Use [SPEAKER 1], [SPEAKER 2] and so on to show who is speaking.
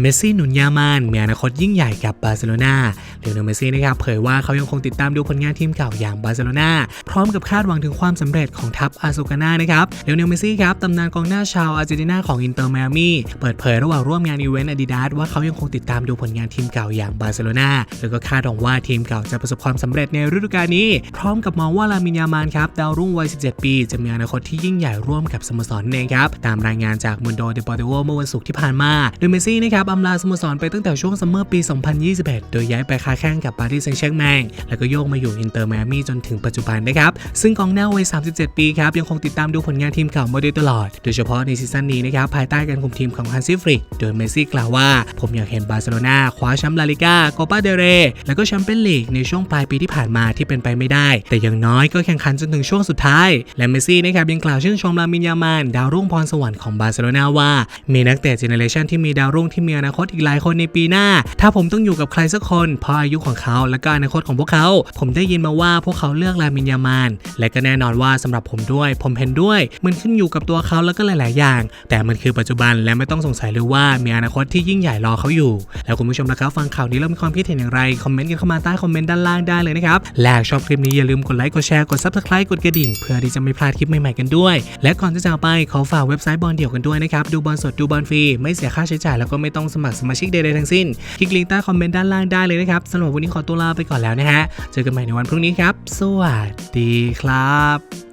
[SPEAKER 1] เมสซี่หนุนยามานมีอนาคตยิ่งใหญ่กับบาร์เซโลนาเลโอนลเมสซี่นะครับเผยว่าเขายังคงติดตามดูผลงานทีมเก่าอย่างบาร์เซโลนาพร้อมกับคาดหวังถึงความสำเร็จของทัพอาซูกาน่านะครับเลโอนลเมสซี่ครับตำนานกองหน้าชาวอาร์เจนตินาของอินเตอร์ม a มีเปิดเผยระหว่างร่วมงานอีเวนต์อาดิดาสว่าเขายังคงติดตามดูผลงานทีมเก่าอย่างบาร์เซโลนาแล้วก็คาดหวังว่าทีมเก่าจะประสบความสำเร็จในฤดูกาลนี้ พร้อมกับมองว่าลามินยามานครับดาวรุ่งวัย 17 ปี จะมีอนาคตที่ยิ่งใหญ่ร่วมกับสโมสรนั่เองครับตามรายงานจากมุนโดเดปอร์ติโวเมื่อวันศุกร์ที่ผ่านมาโดยเมสซี่นะครับอำลาสโมสรไปตั้งแต่ช่วงซัมเมอร์ปี 2021 โดยย้ายไปค้าแข่งกับปารีสแซงต์แชร์แมงแล้วก็โยกมาอยู่อินเตอร์ม a มีจนถึงปัจจุบันนะครับ ซึ่งกองหน้าวัย 37 ปีครับ ยังคงติดตามดูผลงานทีมเก่ามาโดยตลอด โดยเฉพาะในซีซั่นนี้นะครับภายใต้การคุมทีมของฮันซิฟริก โดยเมสซี่กล่าวว่า ผมอยากเห็นบาร์เซโลนาคว้าแชมป์ลาลิกาโคปาเดเรแล้วก็แชมเปี้ยนลีกในช่วงปลายปีที่ผ่านมาที่เป็นไปไม่ได้ แต่อย่างน้อยก็แข่งขันจนถึงช่วงสุดท้าย และเมสซี่นะครับยังกล่าวชื่นชมลามินยามานดาวรุ่งพรสวรรค์ของบาร์เซโลนาว่ามีนักเตะเจเนเรชันที่มีดาวรุ่งที่มีอนาคตอีกหลายคนในปีหน้า ถ้าผมต้องอยู่กับใครสักคนเพราะอายุของเขาและก็อนาคตของพวกเขา ผมได้ยินมาว่าพวกเขาเลือกลามินยามาน และก็แน่นอนว่าสำหรับผมด้วย ผมเห็นด้วย มันขึ้นอยู่กับตัวเขาแล้วก็หลาย ๆ อย่าง แต่มันคือปัจจุบันและไม่ต้องสงสัยเลยว่ามีอนาคตที่ยิ่งใหญ่รอเขาอยู่ แล้วคุณผู้ชมล่ะครับฟังข่าวนี้แล้วมีความคิดเห็นอย่างไรคอมเมนต์กันเข้ามาใต้คอมเมนต์ด้านล่างได้เลยนะครับและหากชอบคลิปนี้อย่าลืมกดไลค์กดแชร์กด subscribe กดกระดิ่งเพื่อที่จะไม่พลาดคลิปใหม่ ๆ กันด้วย และก่อนจะจากไปขอฝากเว็บไซต์บอลเดี่ยวกันด้วยนะครับดูบอลสดดูบอลฟรีไม่เสียค่าใช้จ่ายแล้วก็ไม่ต้องสมัครสมาชิกใดๆทั้งสิ้น คลิกลิงก์ใต้คอมเมนต์ด้านล่างได้เลยนะครับสำหรับวันนี้ขอตัวลาไปก่อนแล้วนะฮะ เจอกันใหม่ในวันพรุ่งนี้ครับ สวัสดีครับ